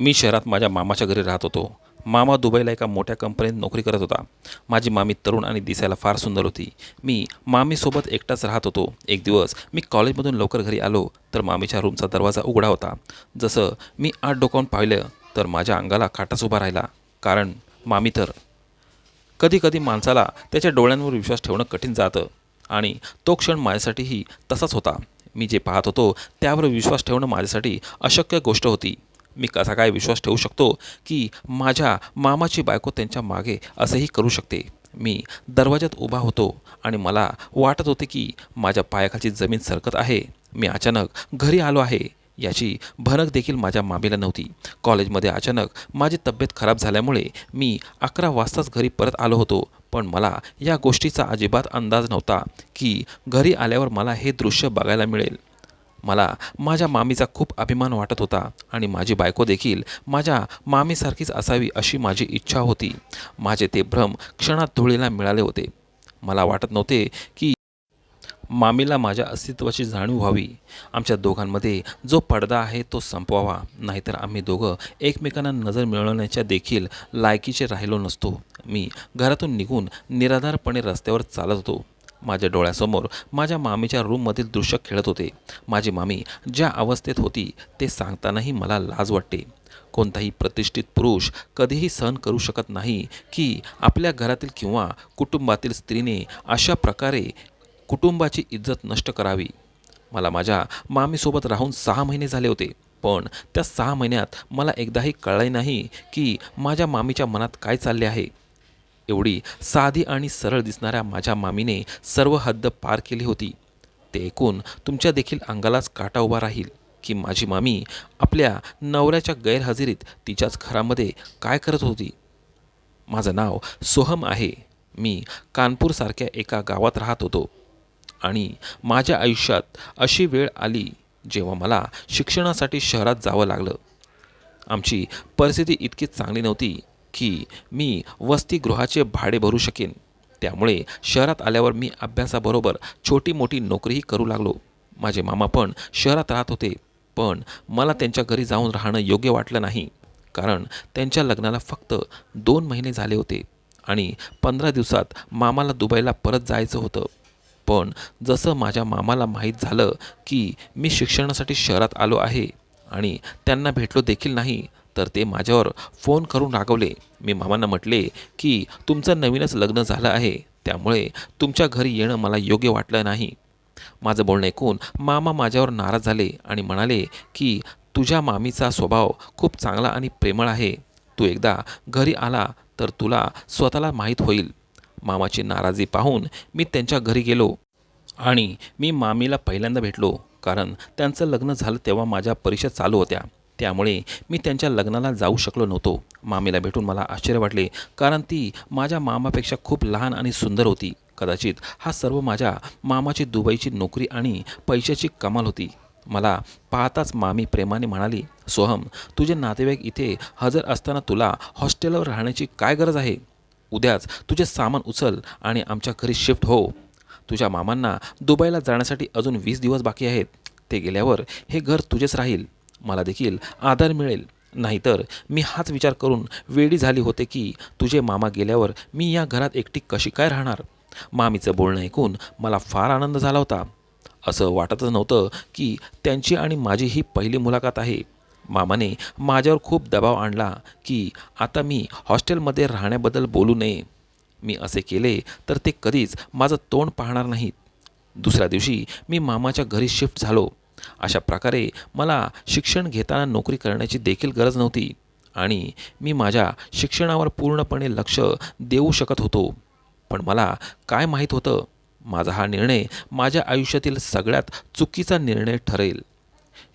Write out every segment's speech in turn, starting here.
मी शहरात माझ्या मामाच्या घरी राहत होतो. मामा दुबईला एका मोठ्या कंपनीत नोकरी करत होता. माझी मामी तरुण आणि दिसायला फार सुंदर होती. मी मामीसोबत एकटाच राहत होतो. एक दिवस मी कॉलेजमधून लवकर घरी आलो तर मामीच्या रूमचा दरवाजा उघडा होता. जसं मी आत डोकावून पाहिलं तर माझ्या अंगाला काटाच उभा राहिला. कारण मामी तर कधी कधी माणसाला त्याच्या डोळ्यांवर विश्वास ठेवणं कठीण जातं. आणि तो क्षण माझ्यासाठीही तसाच होता. मी जे पाहत होतो त्यावर विश्वास ठेवणं माझ्यासाठी अशक्य गोष्ट होती. मी कसा काय विश्वास ठेवू शकतो की माझ्या मामाची बायको त्यांच्या मागे असंही करू शकते? मी दरवाजात उभा होतो आणि मला वाटत होते की माझ्या पायाखालची जमीन सरकत आहे. मी अचानक घरी आलो आहे. याची भनक देखील माझ्या मामीला नव्हती. कॉलेजमध्ये अचानक माझी तब्येत खराब झाल्यामुळे मी अकरा वाजताच घरी परत आलो होतो. पण मला या गोष्टीचा अजिबात अंदाज नव्हता की घरी आल्यावर मला हे दृश्य बघायला मिळेल. मला माझ्या मामीचा खूप अभिमान वाटत होता आणि माझी बायको देखील माझ्या मामीसारखीच असावी अशी माझी इच्छा होती. माझे ते भ्रम क्षणात धुळीला मिळाले होते. मला वाटत नव्हते की मामीला माझ्या अस्तित्वाची जाणीव व्हावी. आमच्या दोघांमध्ये जो पडदा आहे तो संपवावा. नाहीतर आम्ही दोघं एकमेकांना नजर मिळवण्याच्या देखील लायकीचे राहिलो नसतो. मी घरातून निघून निराधारपणे रस्त्यावर चालत होतो. माझ्या डोळ्यासमोर माझ्या मामीच्या रूममधील दृश्य खेळत होते. माझी मामी ज्या अवस्थेत होती ते सांगतानाही मला लाज वाटते. कोणताही प्रतिष्ठित पुरुष कधीही सहन करू शकत नाही की आपल्या घरातील किंवा कुटुंबातील स्त्रीने अशा प्रकारे कुटुंबाची इज्जत नष्ट करावी. मला माझ्या मामीसोबत राहून सहा महिने झाले होते पण त्या सहा महिन्यात मला एकदाही कळले नाही की माझ्या मामीच्या मनात काय चालले आहे. एवढी साधी आणि सरळ दिसणाऱ्या माझ्या मामीने सर्व हद्द पार केली होती. ते ऐकून तुमच्या देखील अंगालाच काटा उभा राहील की माझी मामी आपल्या नवऱ्याच्या गैरहजेरीत तिच्याच घरामध्ये काय करत होती? माझं नाव सोहम आहे. मी कानपूरसारख्या एका गावात राहत होतो. आणि माझ्या आयुष्यात अशी वेळ आली जेव्हा मला शिक्षणासाठी शहरात जावं लागलं. आमची परिस्थिती इतकी चांगली नव्हती की मी वसतिगृहाचे भाडे भरू शकेन. त्यामुळे शहरात आल्यावर मी अभ्यासाबरोबर छोटी मोठी नोकरीही करू लागलो. माझे मामा पण शहरात राहत होते पण मला त्यांच्या घरी जाऊन राहणं योग्य वाटलं नाही. कारण त्यांच्या लग्नाला फक्त दोन महिने झाले होते आणि पंधरा दिवसात मामाला दुबईला परत जायचं होतं. पण जसं माझ्या मामाला माहीत झालं की मी शिक्षणासाठी शहरात आलो आहे आणि त्यांना भेटलो देखील नाही तर ते माझ्यावर फोन करून रागवले. मी मामांना म्हटले की तुमचं नवीनच लग्न झालं आहे. त्यामुळे तुमच्या घरी येणं मला योग्य वाटलं नाही. माझं बोलणं ऐकून मामा माझ्यावर नाराज झाले आणि म्हणाले की तुझ्या मामीचा स्वभाव खूप चांगला आणि प्रेमळ आहे. तू एकदा घरी आला तर तुला स्वतःला माहीत होईल. मामाची नाराजी पाहून मी त्यांच्या घरी गेलो आणि मी मामीला पहिल्यांदा भेटलो कारण त्यांचं लग्न झालं तेव्हा माझ्या परीक्षा चालू होत्या. त्यामुळे मी त्यांच्या लग्नाला जाऊ शकलो नव्हतो. मामीला भेटून मला आश्चर्य वाटले कारण ती माझ्या मामापेक्षा खूप लहान आणि सुंदर होती. कदाचित हा सर्व माझ्या मामाची दुबईची नोकरी आणि पैशाची कमाल होती. मला पाहताच मामी प्रेमाने म्हणाली सोहम तुझे नातेवाईक इथे हजर असताना तुला हॉस्टेलवर राहण्याची काय गरज आहे? उद्याच तुझे सामान उचल आणि आमच्या घरी शिफ्ट हो. तुझ्या मामांना दुबईला जाण्यासाठी अजून वीस दिवस बाकी आहेत. ते गेल्यावर हे घर तुझेच राहील. मला देखील आधार मिळेल. नाहीतर मी हाच विचार करून वेडी झाली होते की तुझे मामा गेल्यावर मी या घरात एकटी कशी काय राहणार? मामीचं बोलणं ऐकून मला फार आनंद झाला होता. असं वाटतच नव्हतं की त्यांची आणि माझी ही पहिली मुलाखत आहे. मामाने माझ्यावर खूप दबाव आणला की आता मी हॉस्टेलमध्ये राहण्याबद्दल बोलू नये. मी असे केले तर ते कधीच माझं तोंड पाहणार नाहीत. दुसऱ्या दिवशी मी मामाच्या घरी शिफ्ट झालो. अशा प्रकारे मला शिक्षण घेताना नोकरी करण्याची देखील गरज नव्हती आणि मी माझ्या शिक्षणावर पूर्णपणे लक्ष देऊ शकत होतो. पण मला काय माहीत होतं? माझा हा निर्णय माझ्या आयुष्यातील सगळ्यात चुकीचा निर्णय ठरेल.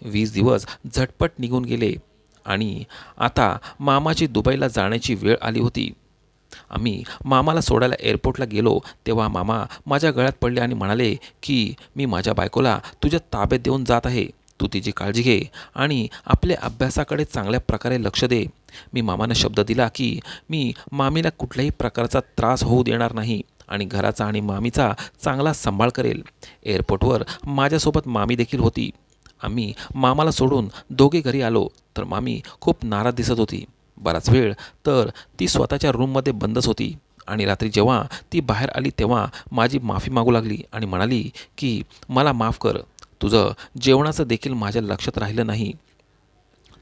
वीस दिवस झटपट निघून गेले आणि आता मामाची दुबईला जाण्याची वेळ आली होती. आम्ही मामाला सोडायला एअरपोर्टला गेलो तेव्हा मामा माझ्या गळ्यात पडले आणि म्हणाले की मी माझ्या बायकोला तुझ्या ताब्यात देऊन जात आहे. तू तिची काळजी घे आणि आपल्या अभ्यासाकडे चांगल्या प्रकारे लक्ष दे. मी मामानं शब्द दिला की मी मामीला कुठल्याही प्रकारचा त्रास होऊ देणार नाही आणि घराचा आणि मामीचा चांगला सांभाळ करेल. एअरपोर्टवर माझ्यासोबत मामी देखील होती. आम्ही मामाला सोडून दोघे घरी आलो तर मामी खूप नाराज दिसत होती. बराच वेळ. तर ती स्वतःच्या रूममध्ये बंदच होती. आणि रात्री जेव्हा ती बाहेर आली तेव्हा माझी माफी मागू लागली आणि म्हणाली की मला माफ कर. तुझं जेवणाचं देखील माझ्या लक्षात राहिलं नाही.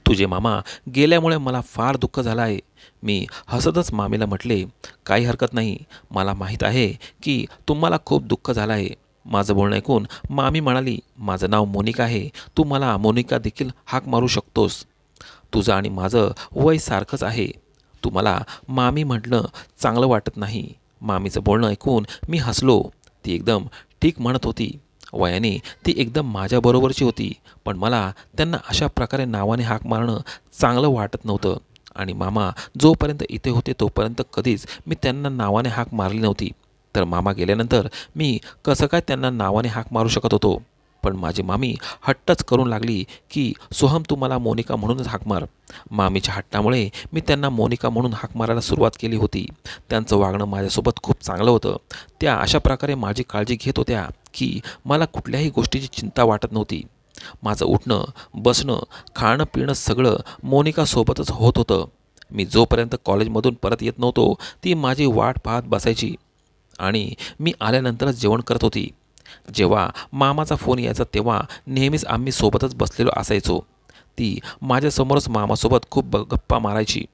तुझे मामा गेल्यामुळे मला फार दुःख झालं आहे मी हसतच मामीला म्हटले काही हरकत नाही. मला माहीत आहे की तुम्हाला खूप दुःख झालं आहे माझं बोलणं ऐकून मामी म्हणाली माझं नाव मोनिका आहे. तू मला मोनिका देखील हाक मारू शकतोस. तुझं आणि माझं वय सारखंच आहे. तू मला मामी म्हटलं चांगलं वाटत नाही. मामीचं बोलणं ऐकून मी हसलो. ती एकदम ठीक म्हणत होती. वयाने ती एकदम माझ्याबरोबरची होती. पण मला त्यांना अशा प्रकारे नावाने हाक मारणं चांगलं वाटत नव्हतं. आणि मामा जोपर्यंत इथे होते तोपर्यंत कधीच मी त्यांना नावाने हाक मारली नव्हती. तर मामा गेल्यानंतर मी कसं काय त्यांना नावाने हाक मारू शकत होतो? पण माझी मामी हट्टच करून लागली की सोहम तू मला मोनिका म्हणूनच हाक मार. मामीच्या हट्टामुळे मी त्यांना मोनिका म्हणून हाक मारायला सुरुवात केली होती. त्यांचं वागणं माझ्यासोबत खूप चांगलं होतं. त्या अशा प्रकारे माझी काळजी घेत होत्या की मला कुठल्याही गोष्टीची चिंता वाटत नव्हती. माझं उठणं बसणं खाणं पिणं सगळं मोनिकासोबतच होत होतं. मी जोपर्यंत कॉलेजमधून परत येत नव्हतो ती माझी वाट पाहत बसायची आणि मी आल्यानंतरच जेवण करत होती. जेव्हा मामाचा फोन यायचा तेव्हा नेहमीच आम्ही सोबतच बसलेलो असायचो. ती माझ्यासमोरच मामासोबत खूप गप्पा मारायची.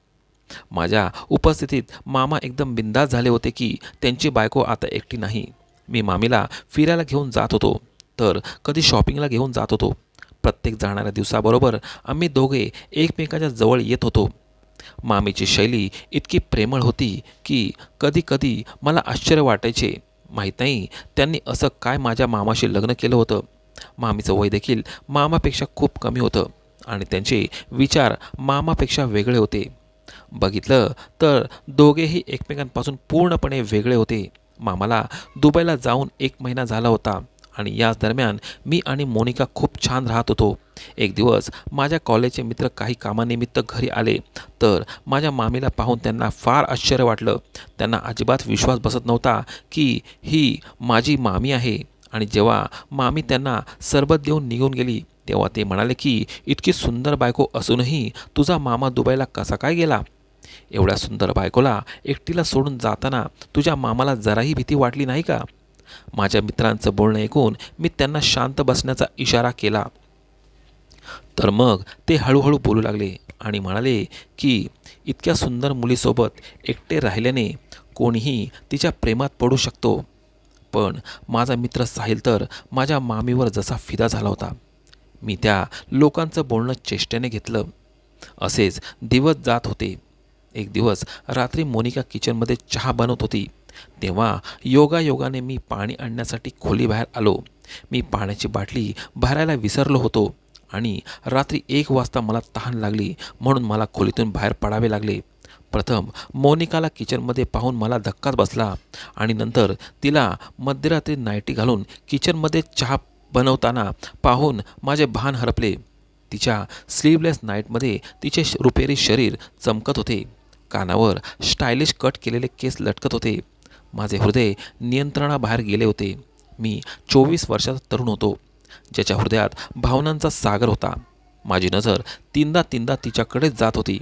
माझ्या उपस्थितीत मामा एकदम बिंदास झाले होते की त्यांची बायको आता एकटी नाही. मी मामीला फिरायला घेऊन जात होतो तर कधी शॉपिंगला घेऊन जात होतो. प्रत्येक जाणाऱ्या दिवसाबरोबर आम्ही दोघे एकमेकाच्या जवळ येत होतो. मामीची शैली इतकी प्रेमळ होती की कधी कधी मला आश्चर्य वाटायचे. माहीत नाही. त्यांनी असं काय माझ्या मामाशी लग्न केलं होतं? मामीचं वय देखील मामापेक्षा खूप कमी होतं आणि त्यांचे विचार मामापेक्षा वेगळे होते. बघितलं तर दोघेही एकमेकांपासून पूर्णपणे वेगळे होते. मामाला दुबईला जाऊन एक महिना झाला होता. आणि याच दरम्यान मी आणि मोनिका खूप छान राहत होतो. एक दिवस माझ्या कॉलेजचे मित्र काही कामानिमित्त घरी आले. तर माझ्या मामीला पाहून त्यांना फार आश्चर्य वाटलं. त्यांना अजिबात विश्वास बसत नव्हता की ही माझी मामी आहे. आणि जेव्हा मामी त्यांना सरबत देऊन निघून गेली तेव्हा ते म्हणाले की इतकी सुंदर बायको असूनही तुझा मामा दुबईला कसा काय गेला? एवढ्या सुंदर बायकोला एकटीला सोडून जाताना तुझ्या मामाला जराही भीती वाटली नाही का? माझ्या मित्रांचं बोलणं ऐकून मी त्यांना शांत बसण्याचा इशारा केला. तर मग ते हळूहळू बोलू लागले आणि म्हणाले की इतक्या सुंदर मुलीसोबत एकटे राहिल्याने कोणीही तिच्या प्रेमात पडू शकतो. पण माझा मित्र साहिल तर माझ्या मामीवर जसा फिदा झाला होता. मी त्या लोकांचं बोलणं चेष्टेने घेतलं. असेच दिवस जात होते. एक दिवस रात्री मोनिका किचनमध्ये चहा बनवत होती. तेव्हा योगायोगाने मी पाणी आणण्यासाठी खोलीबाहेर आलो. मी पाण्याची बाटली भरायला विसरलो होतो आणि रात्री एक वाजता मला तहान लागली म्हणून मला खोलीतून बाहेर पडावे लागले. प्रथम मोनिकाला किचनमध्ये पाहून मला धक्काच बसला आणि नंतर तिला मध्यरात्री नाईटी घालून किचनमध्ये चहा बनवताना पाहून माझे भान हरपले. तिच्या स्लीवलेस नाईटमध्ये तिचे श- रुपेरी शरीर चमकत होते. कानावर स्टायलिश कट केलेले केस लटकत होते. माझे हृदय नियंत्रणाबाहेर गेले होते. मी चोवीस वर्षाचा तरुण होतो. ज्याच्या हृदयात भावनांचा सागर होता. माझी नजर तीनदा तीनदा तिच्याकडेच जात होती.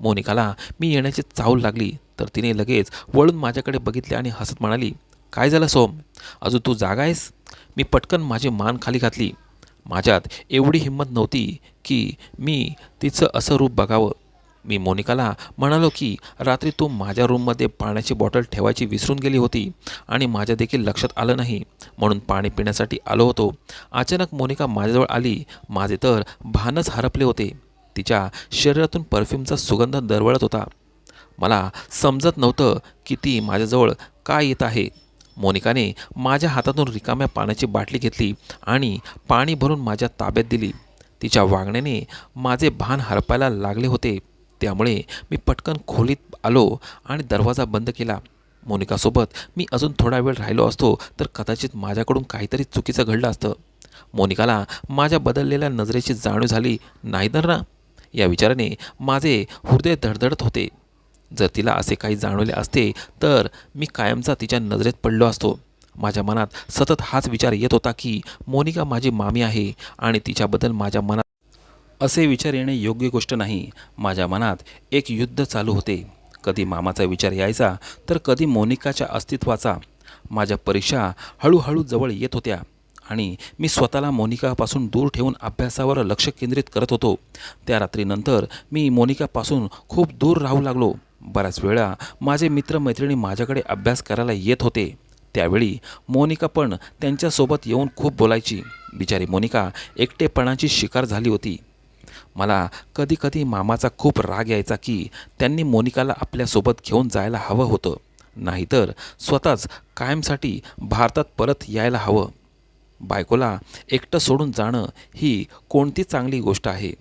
मोनिकाला मी येण्याची चाहूल लागली तर तिने लगेच वळून माझ्याकडे बघितले आणि हसत म्हणाली काय झालं सोम? अजून तू जागा आहेस? मी पटकन माझी मान खाली घातली. माझ्यात एवढी हिंमत नव्हती की मी तिचं असं रूप बघावं. मी मोनिकाला म्हणालो की रात्री तू माझ्या रूममध्ये पाण्याची बॉटल ठेवायची विसरून गेली होती आणि माझ्या देखील लक्षात आलं नाही. म्हणून पाणी पिण्यासाठी आलो होतो. अचानक मोनिका माझ्याजवळ आली. माझे तर भानच हरपले होते. तिच्या शरीरातून परफ्यूमचा सुगंध दरवळत होता. मला समजत नव्हतं की ती माझ्याजवळ काय येत आहे. मोनिकाने माझ्या हातातून रिकाम्या पाण्याची बाटली घेतली आणि पाणी भरून माझ्या ताब्यात दिली. तिच्या वागण्याने माझे भान हरपायला लागले होते. त्यामुळे मी पटकन खोलीत आलो आणि दरवाजा बंद केला. मोनिकासोबत मी अजून थोडा वेळ राहिलो असतो तर कदाचित माझ्याकडून काहीतरी चुकीचं घडलं असतं. मोनिकाला माझ्या बदललेल्या नजरेची जाणीव झाली नाही तर ना या विचाराने माझे हृदय धडधडत होते. जर तिला असे काही जाणवले असते तर मी कायमचा तिच्या नजरेत पडलो असतो. माझ्या मनात सतत हाच विचार येत होता की मोनिका माझी मामी आहे आणि तिच्याबद्दल माझ्या मनात असे विचार येणे योग्य गोष्ट नाही. माझ्या मनात एक युद्ध चालू होते. कधी मामाचा विचार यायचा तर कधी मोनिकाच्या अस्तित्वाचा. माझ्या परीक्षा हळूहळू जवळ येत होत्या आणि मी स्वतःला मोनिकापासून दूर ठेवून अभ्यासावर लक्ष केंद्रित करत होतो. त्या रात्रीनंतर मी मोनिकापासून खूप दूर राहू लागलो. बऱ्याच वेळा माझे मित्रमैत्रिणी माझ्याकडे अभ्यास करायला येत होते. त्यावेळी मोनिका पण त्यांच्यासोबत येऊन खूप बोलायची. बिचारी मोनिका एकटेपणाची शिकार झाली होती. मला कधीकधी मामाचा खूप राग यायचा की त्यांनी मोनिकाला आपल्यासोबत घेऊन जायला हवं होतं. नाहीतर स्वतःच कायमसाठी भारतात परत यायला हवं. बायकोला एकटं सोडून जाणं ही कोणती चांगली गोष्ट आहे?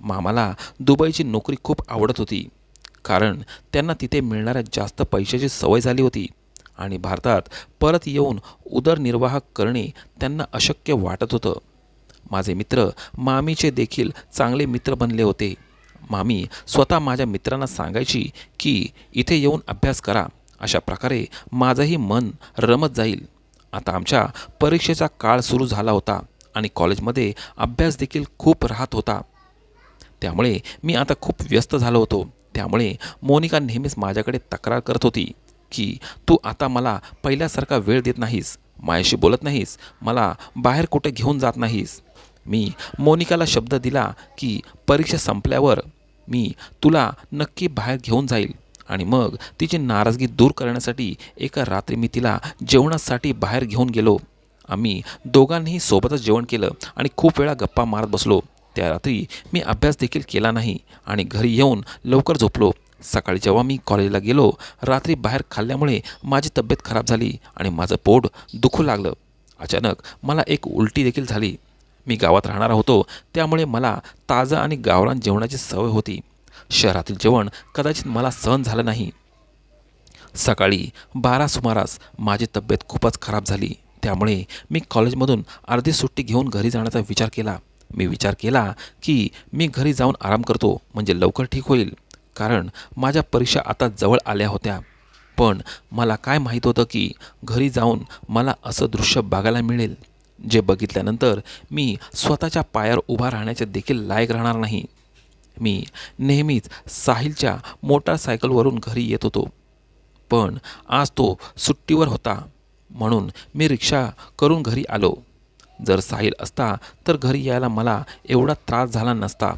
मामाला दुबईची नोकरी खूप आवडत होती. कारण त्यांना तिथे मिळणाऱ्या जास्त पैशाची सवय झाली होती. आणि भारतात परत येऊन उदरनिर्वाह करणे त्यांना अशक्य वाटत होतं. माझे मित्र मामीचे देखील चांगले मित्र बनले होते. मामी स्वतः माझ्या मित्रांना सांगायची की इथे येऊन अभ्यास करा. अशा प्रकारे माझंही मन रमत जाईल. आता आमच्या परीक्षेचा काळ सुरू झाला होता आणि कॉलेजमध्ये अभ्यास देखील खूप राहत होता. त्यामुळे मी आता खूप व्यस्त झालो होतो. त्यामुळे मोनिका नेहमीच माझ्याकडे तक्रार करत होती की तू आता मला पहिल्यासारखा वेळ देत नाहीस. माझ्याशी बोलत नाहीस. मला बाहेर कुठे घेऊन जात नाहीस. मी मोनिकाला शब्द दिला की परीक्षा संपल्यावर मी तुला नक्की बाहेर घेऊन जाईल. आणि मग तिची नाराजगी दूर करण्यासाठी एका रात्री मी तिला जेवणासाठी बाहेर घेऊन गेलो. आम्ही दोघांनीही सोबतच जेवण केलं आणि खूप वेळा गप्पा मारत बसलो. त्या रात्री मी अभ्यास देखील केला नाही आणि घरी येऊन लवकर झोपलो. सकाळी जेव्हा मी कॉलेजला गेलो रात्री बाहेर खाल्ल्यामुळे माझी तब्येत खराब झाली आणि माझं पोट दुखू लागलं. अचानक मला एक उलटी देखील झाली. मी गावात राहणारा होतो त्यामुळे मला ताजं आणि गावरान जेवणाची सवय होती. शहरातील जेवण कदाचित मला सहन झालं नाही. सकाळी बारा सुमारास माझी तब्येत खूपच खराब झाली. त्यामुळे मी कॉलेजमधून अर्धी सुट्टी घेऊन घरी जाण्याचा विचार केला. मी विचार केला की मी घरी जाऊन आराम करतो म्हणजे लवकर ठीक होईल. कारण माझ्या परीक्षा आता जवळ आल्या होत्या. पण मला काय माहीत होतं की घरी जाऊन मला असं दृश्य बघायला मिळेल. जे बघितल्यानंतर मी स्वतःच्या पायावर उभा राहण्याचे देखील लायक राहणार नाही. मी नेहमीच साहिलच्या मोटारसायकलवरून घरी येत होतो. पण आज तो सुट्टीवर होता म्हणून मी रिक्षा करून घरी आलो. जर साहिल असता तर घरी यायला मला एवढा त्रास झाला नसता.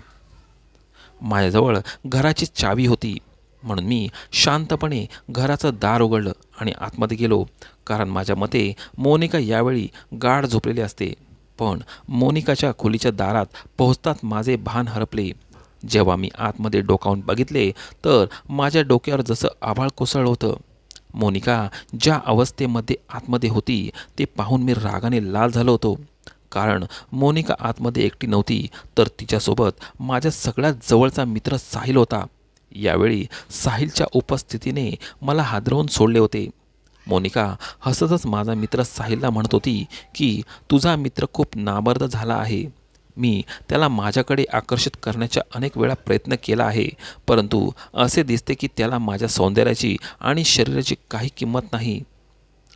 माझ्याजवळ घराची चावी होती म्हणून मी शांतपणे घराचं दार उघडलं. आणि आतमध्ये गेलो कारण माझ्या मते मोनिका यावेळी गाढ झोपलेली असते. पण मोनिकाच्या खोलीच्या दारात पोहोचताच माझे भान हरपले. जेव्हा मी आतमध्ये डोकावून बघितले तर माझ्या डोक्यावर जसं आभाळ कोसळलं होतं. मोनिका ज्या अवस्थेमध्ये आतमध्ये होती ते पाहून मी रागाने लाल झालो होतो. कारण मोनिका आतमध्ये एकटी नव्हती तर तिच्यासोबत माझ्या सगळ्यात जवळचा मित्र साहिल होता. यावेळी साहिलच्या उपस्थितीने मला हादरवून सोडले होते. मोनिका हसतच माझा मित्र साहिलला म्हणत होती की तुझा मित्र खूप नाबर्द झाला आहे. मी त्याला माझ्याकडे आकर्षित करण्याचा अनेक वेळा प्रयत्न केला आहे. परंतु असे दिसते की त्याला माझ्या सौंदर्याची आणि शरीराची काही किंमत नाही.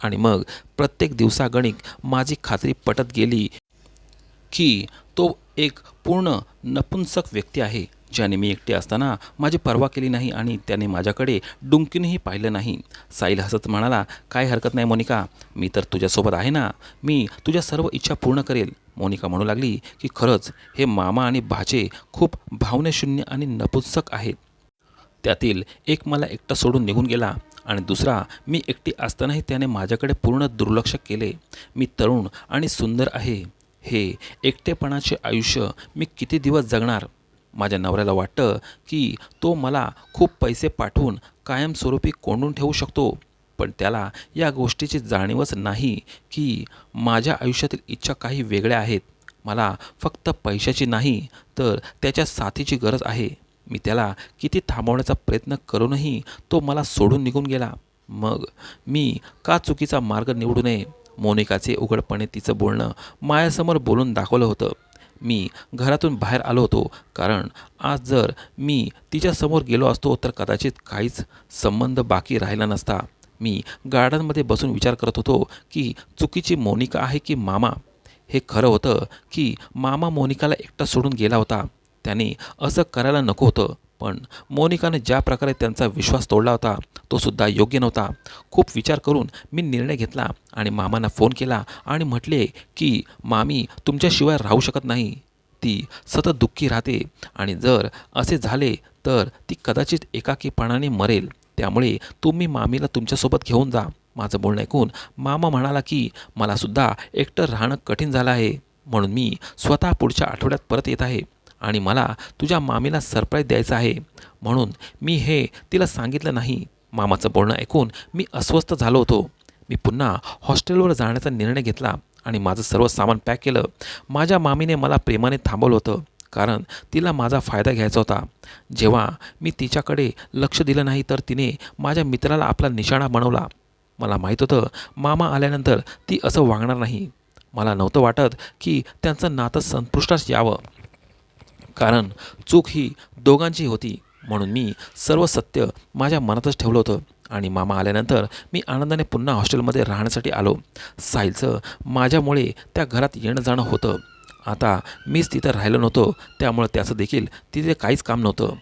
आणि मग प्रत्येक दिवसागणिक माझी खात्री पटत गेली की तो एक पूर्ण नपुंसक व्यक्ती आहे. ज्याने मी एकटे असताना माझी पर्वा केली नाही आणि त्याने माझ्याकडे डुंकीनेही पाहिलं नाही. साईल हसत म्हणाला काय हरकत नाही मोनिका मी तर तुझ्यासोबत आहे ना. मी तुझ्या सर्व इच्छा पूर्ण करेल. मोनिका म्हणू लागली की खरंच हे मामा आणि भाचे खूप भावनेशून्य आणि नपुंसक आहेत. त्यातील एक मला एकटा सोडून निघून गेला आणि दुसरा मी एकटी असतानाही त्याने माझ्याकडे पूर्ण दुर्लक्ष केले. मी तरुण आणि सुंदर आहे. हे एकटेपणाचे आयुष्य मी किती दिवस जगणार? माझ्या नवऱ्याला वाटतं की तो मला खूप पैसे पाठवून कायमस्वरूपी कोंडून ठेवू शकतो. पण त्याला या गोष्टीची जाणीवच नाही की माझ्या आयुष्यातील इच्छा काही वेगळ्या आहेत. मला फक्त पैशाची नाही तर त्याच्या साथीची गरज आहे. मी त्याला किती थांबवण्याचा प्रयत्न करूनही तो मला सोडून निघून गेला. मग मी का चुकीचा मार्ग निवडू नये? मोनिकाचे उघडपणे तिचं बोलणं माझ्यासमोर बोलून दाखवलं होतं. मी घरातून बाहेर आलो होतो कारण आज जर मी तिच्यासमोर गेलो असतो तर कदाचित काहीच संबंध बाकी राहिला नसता. मी गार्डनमध्ये बसून विचार करत होतो की चुकीची मोनिका आहे की मामा? हे खरं होतं की मामा मोनिकाला एकटा सोडून गेला होता. त्याने असं करायला नको होतं. पण मोनिकाने ज्या प्रकारे त्यांचा विश्वास तोडला होता तो सुद्धा योग्य नव्हता. खूप विचार करून मी निर्णय घेतला आणि मामांना फोन केला आणि म्हटले की मामी तुमच्याशिवाय राहू शकत नाही. ती सतत दुःखी राहते आणि जर असे झाले तर ती कदाचित एकाकीपणाने मरेल. त्यामुळे तुम्ही मामीला तुमच्यासोबत घेऊन जा. माझं बोलणं ऐकून मामा म्हणाला की मलासुद्धा एकटं राहणं कठीण झालं आहे. म्हणून मी स्वतः पुढच्या आठवड्यात परत येत आहे. आणि मला तुझ्या मामीला सरप्राईज द्यायचं आहे. म्हणून मी हे तिला सांगितलं नाही. मामाचं बोलणं ऐकून मी अस्वस्थ झालो होतो. मी पुन्हा हॉस्टेलवर जाण्याचा निर्णय घेतला आणि माझं सर्व सामान पॅक केलं. माझ्या मामीने मला प्रेमाने थांबवलं होतं कारण तिला माझा फायदा घ्यायचा होता. जेव्हा मी तिच्याकडे लक्ष दिलं नाही तर तिने माझ्या मित्राला आपला निशाणा बनवला. मला माहीत होतं मामा आल्यानंतर ती असं वागणार नाही. मला नव्हतं वाटत की त्यांचं नातं संपुष्टास यावं. कारण चूक ही दोघांची होती म्हणून मी सर्व सत्य माझ्या मनातच ठेवलं होतं. आणि मामा आल्यानंतर मी आनंदाने पुन्हा हॉस्टेलमध्ये राहण्यासाठी आलो. साहिलचं माझ्यामुळे त्या घरात येणं जाणं होतं. आता मीच तिथं राहिलो नव्हतो त्यामुळं त्याचं देखील तिथे काहीच काम नव्हतं.